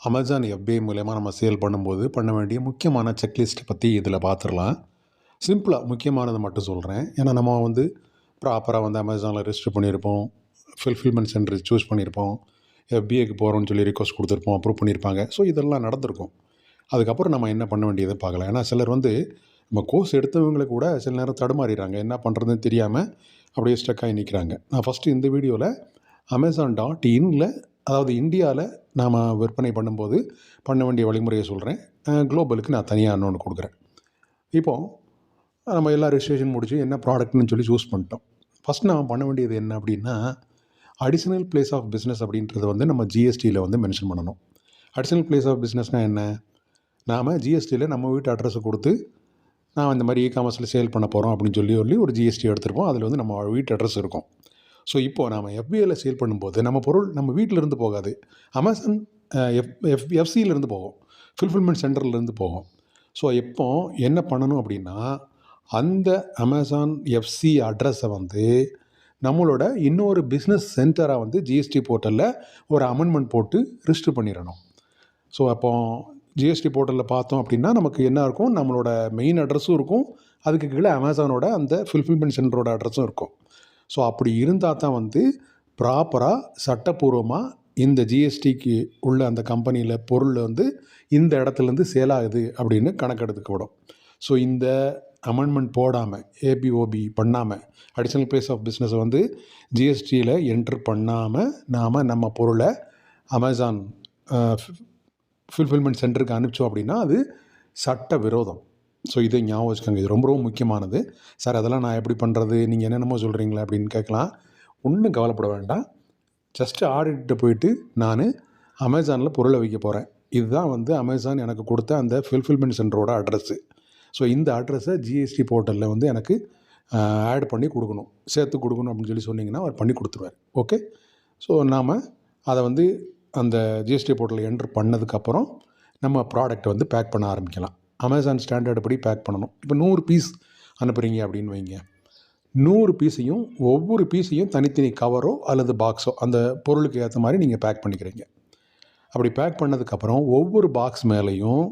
Amazon FPI மூலயமா நம்ம sale பண்ணும்போது பண்ண வேண்டிய முக்கியமான செக்லிஸ்ட்டை பற்றி இதில் பார்த்துடலாம் சிம்பிளாக முக்கியமானதை மட்டும் சொல்கிறேன் ஏன்னா நம்ம வந்து ப்ராப்பராக வந்து அமேசானில் ரெஜிஸ்டர் பண்ணியிருப்போம். ஃபில்ஃபில்மெண்ட் சென்டர் சூஸ் பண்ணியிருப்போம். எஃபிஐக்கு போகிறோம்னு சொல்லி ரிக்வஸ்ட் கொடுத்துருப்போம் அப்ரூவ் பண்ணியிருப்பாங்க. ஸோ இதெல்லாம் நடந்திருக்கும். அதுக்கப்புறம் நம்ம என்ன பண்ண வேண்டியதை பார்க்கலாம். ஏன்னா சிலர் வந்து நம்ம கோர்ஸ் எடுத்தவங்களை கூட சில நேரம் தடுமாறிடுறாங்க. என்ன பண்ணுறதுன்னு தெரியாமல் அப்படியே ஸ்டக்காகி ஆகி நிற்கிறாங்க நான் ஃபஸ்ட்டு இந்த வீடியோவில் அமேசான் டாட் இன்னில் அதாவது இந்தியாவில் நாம் விற்பனை பண்ணும்போது பண்ண வேண்டிய வழிமுறையை சொல்கிறேன் குளோபலுக்கு நான் தனியாக இன்னொன்று கொடுக்குறேன். இப்போது நம்ம எல்லா ரிஜிஸ்ட்ரேஷன் முடிச்சு என்ன ப்ராடக்ட்னு சொல்லி சூஸ் பண்ணிட்டோம். ஃபஸ்ட் நாம் பண்ண வேண்டியது என்ன அப்படின்னா அடிஷ்னல் பிளேஸ் ஆஃப் பிஸ்னஸ் அப்படின்றத வந்து நம்ம ஜிஎஸ்டியில் வந்து மென்ஷன் பண்ணணும். அடிஷ்னல் பிளேஸ் ஆஃப் பிஸ்னஸ்னால் என்ன? நாம் ஜிஎஸ்டியில் நம்ம வீட்டு அட்ரஸை கொடுத்து நான் இந்த மாதிரி இ காமர்ஸில் சேல் பண்ண போகிறோம் அப்படின்னு சொல்லி சொல்லி ஒரு ஜிஎஸ்டி எடுத்திருக்கோம் அதில் வந்து நம்ம வீட்டு அட்ரஸ் இருக்கும். ஸோ இப்போது நாம் எஃபிஐயில் சேல் பண்ணும்போது நம்ம பொருள் நம்ம வீட்டிலேருந்து போகாது. அமேசான் எஃப் எஃப் எஃப்சியிலேருந்து போகும். ஃபில்ஃபில்மெண்ட் சென்டர்லேருந்து போகும். ஸோ இப்போ என்ன பண்ணணும் அப்படின்னா அந்த அமேசான் எஃப்சி அட்ரஸை வந்து நம்மளோட இன்னொரு பிஸ்னஸ் சென்டராக வந்து ஜிஎஸ்டி போர்ட்டலில் ஒரு அமெண்ட்மெண்ட் போட்டு ரிஜிஸ்டர் பண்ணிடணும். ஸோ அப்போ ஜிஎஸ்டி போர்ட்டலில் பார்த்தோம் அப்படின்னா நமக்கு என்ன இருக்கும்? நம்மளோட மெயின் அட்ரஸும் இருக்கும். அதுக்கு கீழே அமேசானோட அந்த ஃபில்ஃபில்மெண்ட் சென்டரோட அட்ரஸும் இருக்கும். ஸோ அப்படி இருந்தால் தான் வந்து ப்ராப்பராக சட்டப்பூர்வமாக இந்த ஜிஎஸ்டிக்கு உள்ள அந்த கம்பெனியில் பொருள் வந்து இந்த இடத்துலேருந்து சேல் ஆகுது அப்படின்னு கணக்கெடுத்துக்கப்படும். ஸோ இந்த அமெண்ட்மெண்ட் போடாமல் ஏபிஓபி பண்ணாமல் அடிஷ்னல் பிளேஸ் ஆஃப் பிஸ்னஸை வந்து ஜிஎஸ்டியில் என்ட்ரு பண்ணாமல் நாம் நம்ம பொருளை அமேசான் ஃபில்ஃபில்மெண்ட் சென்டருக்கு அனுப்பிச்சோம் அப்படின்னா அது சட்ட விரோதம். ஸோ இதை ஞாபகம் வச்சுக்கோங்க. இது ரொம்ப ரொம்ப முக்கியமானது. சார் அதெல்லாம் நான் எப்படி பண்ணுறது நீங்கள் என்னென்னமோ சொல்கிறீங்களா அப்படின்னு கேட்கலாம். ஒன்றும் கவலைப்பட வேண்டாம். ஜஸ்ட்டு ஆடிட்டு போயிட்டு நான் அமேசானில் பொருளை வைக்க போகிறேன் இதுதான் வந்து அமேசான் எனக்கு கொடுத்த அந்த ஃபில்ஃபில்மெண்ட் சென்டரோட அட்ரஸ்ஸு ஸோ இந்த அட்ரஸை ஜிஎஸ்டி போர்ட்டலில் வந்து எனக்கு ஆட் பண்ணி கொடுக்கணும். சேர்த்து கொடுக்கணும் அப்படின்னு சொல்லி சொன்னிங்கன்னா அவர் பண்ணி கொடுத்துருவார். ஓகே ஸோ நாம் அதை வந்து அந்த ஜிஎஸ்டி போர்ட்டலில் என்ட்ரு பண்ணதுக்கப்புறம் நம்ம ப்ராடக்ட்டை வந்து பேக் பண்ண ஆரம்பிக்கலாம். அமேசான் ஸ்டாண்டர்டு படி பேக் பண்ணணும். இப்போ நூறு பீஸ் அனுப்புகிறீங்க அப்படின்னு வைங்க. நூறு பீஸையும் ஒவ்வொரு பீஸையும் தனித்தனி கவரோ அல்லது பாக்ஸோ அந்த பொருளுக்கு ஏற்ற மாதிரி நீங்கள் பேக் பண்ணிக்கிறீங்க. அப்படி பேக் பண்ணதுக்கப்புறம் ஒவ்வொரு பாக்ஸ் மேலேயும்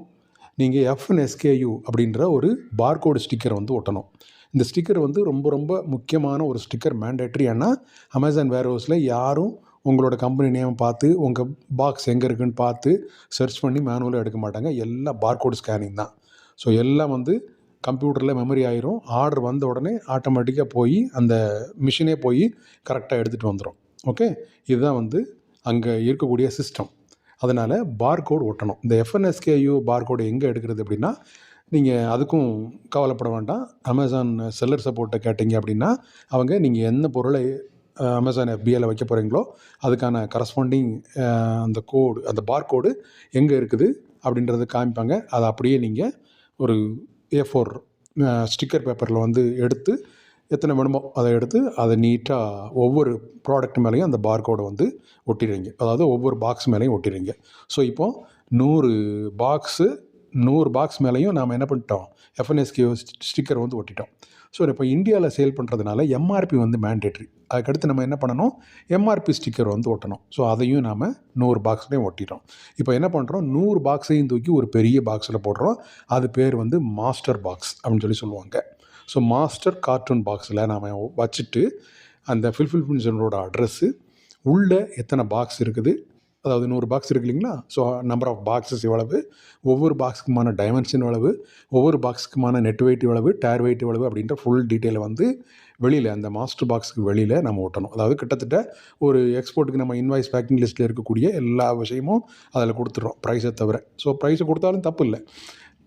நீங்கள் எஃப்என்எஸ்கேயு அப்படின்ற ஒரு பார்கோடு ஸ்டிக்கர் வந்து ஒட்டணும். இந்த ஸ்டிக்கர் வந்து ரொம்ப ரொம்ப முக்கியமான ஒரு ஸ்டிக்கர் மேண்டேட்ரி ஏன்னா அமேசான் வேர் ஹவுஸில் யாரும் உங்களோட கம்பெனி நேம் பார்த்து உங்கள் பாக்ஸ் எங்கே இருக்குன்னு பார்த்து சர்ச் பண்ணி மேனுவலாக எடுக்க மாட்டாங்க. எல்லாம் பார்கோடு ஸ்கேனிங் தான். ஸோ எல்லாம் வந்து கம்ப்யூட்டரில் மெமரி ஆயிரும். ஆர்டர் வந்த உடனே ஆட்டோமேட்டிக்காக போய் அந்த மிஷினே போய் கரெக்டாக எடுத்துகிட்டு வந்துடும் ஓகே இதுதான் வந்து அங்கே இருக்கக்கூடிய சிஸ்டம் அதனால் பார்கோடு ஒட்டணும். இந்த எஃப்என்எஸ்கேயு பார்கோடு எங்கே எடுக்கிறது அப்படின்னா நீங்கள் அதுக்கும் கவலைப்பட வேண்டாம். அமேசான் செல்லர் சப்போர்ட்டை கேட்டிங்க அப்படின்னா அவங்க நீங்கள் என்ன பொருளை அமேசான் எஃபிஐயில் வைக்க போகிறீங்களோ அதுக்கான கரஸ்பாண்டிங் அந்த கோடு அந்த பார் கோடு எங்கே இருக்குது அப்படின்றத காமிப்பாங்க. அதை அப்படியே நீங்கள் ஒரு ஏ ஃபோர் ஸ்டிக்கர் பேப்பரில் வந்து எடுத்து எத்தனை வேணுமோ அதை எடுத்து அதை நீட்டாக ஒவ்வொரு ப்ராடக்ட் மேலேயும் அந்த பார் கோடை வந்து ஒட்டிடுறீங்க. அதாவது ஒவ்வொரு பாக்ஸ் மேலேயும் ஒட்டிடுறீங்க. ஸோ இப்போது நூறு பாக்ஸு நூறு பாக்ஸ் மேலேயும் நாம் என்ன பண்ணிட்டோம்? எஃப்என்எஸ்கே ஸ்டிக்கர் வந்து ஒட்டிட்டோம். ஸோ இப்போ இந்தியாவில் சேல் பண்ணுறதுனால எம்ஆர்பி வந்து மேண்டேட்ரி அதுக்கடுத்து நம்ம என்ன பண்ணணும் எம்ஆர்பி ஸ்டிக்கர் வந்து ஒட்டணும் ஸோ அதையும் நாம் நூறு பாக்ஸ்லேயும் ஒட்டிட்டோம் இப்போ என்ன பண்ணுறோம் நூறு பாக்ஸையும் தூக்கி ஒரு பெரிய பாக்ஸில் போடுறோம் அது பேர் வந்து மாஸ்டர் பாக்ஸ் அப்படின்னு சொல்லி சொல்லுவாங்க ஸோ மாஸ்டர் கார்ட்டூன் பாக்ஸில் நாம் வச்சுட்டு அந்த ஃபில்ஃபில்மெண்ட் அட்ரஸ்ஸு உள்ளே எத்தனை பாக்ஸ் இருக்குது அதாவது நூறு பாக்ஸ் இருக்கு இல்லைங்களா? ஸோ நம்பர் ஆஃப் பாக்ஸஸ் எவ்வளவு? ஒவ்வொரு பாக்ஸுக்குமான டைமென்ஷன் எவ்வளவு? ஒவ்வொரு பாக்ஸுக்குமான நெட் வெயிட் எவ்வளவு? டயர் வெயிட் எவ்வளவு? அப்படின்ற ஃபுல் டீட்டெயில் வந்து வெளியில் அந்த மாஸ்டர் பாக்ஸுக்கு வெளியில் நம்ம ஓட்டணும் அதாவது கிட்டத்தட்ட ஒரு எக்ஸ்போர்ட்டுக்கு நம்ம இன்வாய்ஸ் பேக்கிங் லிஸ்ட்டில் இருக்கக்கூடிய எல்லா விஷயமும் அதில் கொடுத்துட்றோம் ப்ரைஸை தவிர. ஸோ ப்ரைஸை கொடுத்தாலும் தப்பு இல்லை.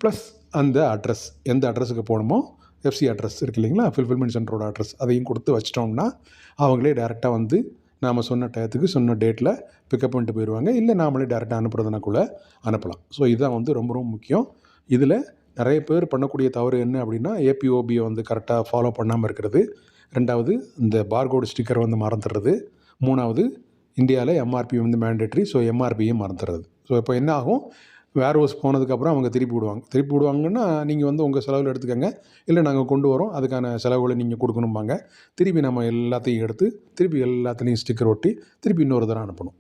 ப்ளஸ் அந்த அட்ரஸ் எந்த அட்ரஸுக்கு போகணுமோ? எஃப்சி அட்ரஸ் இருக்கு இல்லைங்களா? ஃபில்ஃபில்மெண்ட் சென்டரோட அட்ரஸ் அதையும் கொடுத்து வச்சிட்டோம்னா அவங்களே டேரெக்டாக வந்து நாம் சொன்ன டயத்துக்கு சொன்ன டேட்டில் பிக்கப் பண்ணிட்டு போயிடுவாங்க இல்லை நாமளே டேரெக்டாக அனுப்புறதுனாக்குள்ளே அனுப்பலாம். ஸோ இதுதான் வந்து ரொம்ப ரொம்ப முக்கியம். இதில் நிறைய பேர் பண்ணக்கூடிய தவறு என்ன அப்படின்னா ஏபிஓபியை வந்து கரெக்டாக ஃபாலோ பண்ணாமல் இருக்கிறது. ரெண்டாவது இந்த பார்கோடு ஸ்டிக்கர் வந்து மறந்துடுறது. மூணாவது இந்தியாவில் எம்ஆர்பி வந்து மேண்டேட்ரி ஸோ எம்ஆர்பியும் மறந்துடுறது. ஸோ இப்போ என்ன ஆகும்? வேர் ஹவுஸ் போனதுக்கப்புறம் அவங்க திருப்பி விடுவாங்க. திருப்பி விடுவாங்கன்னா நீங்கள் வந்து உங்கள் செலவில் எடுத்துக்கோங்க. இல்லை நாங்கள் கொண்டு வரோம். அதுக்கான செலவுகளை நீங்கள் கொடுக்கணும்பாங்க. திருப்பி நம்ம எல்லாத்தையும் எடுத்து திருப்பி எல்லாத்துலேயும் ஸ்டிக்கர் ஒட்டி திருப்பி இன்னொரு தடவை அனுப்பணும்.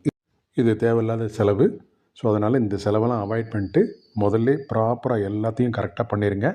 இது தேவையில்லாத செலவு. ஸோ அதனால் இந்த செலவெல்லாம் அவாய்ட் பண்ணிட்டு முதல்ல ப்ராப்பராக எல்லாத்தையும் கரெக்டாக பண்ணிடுங்க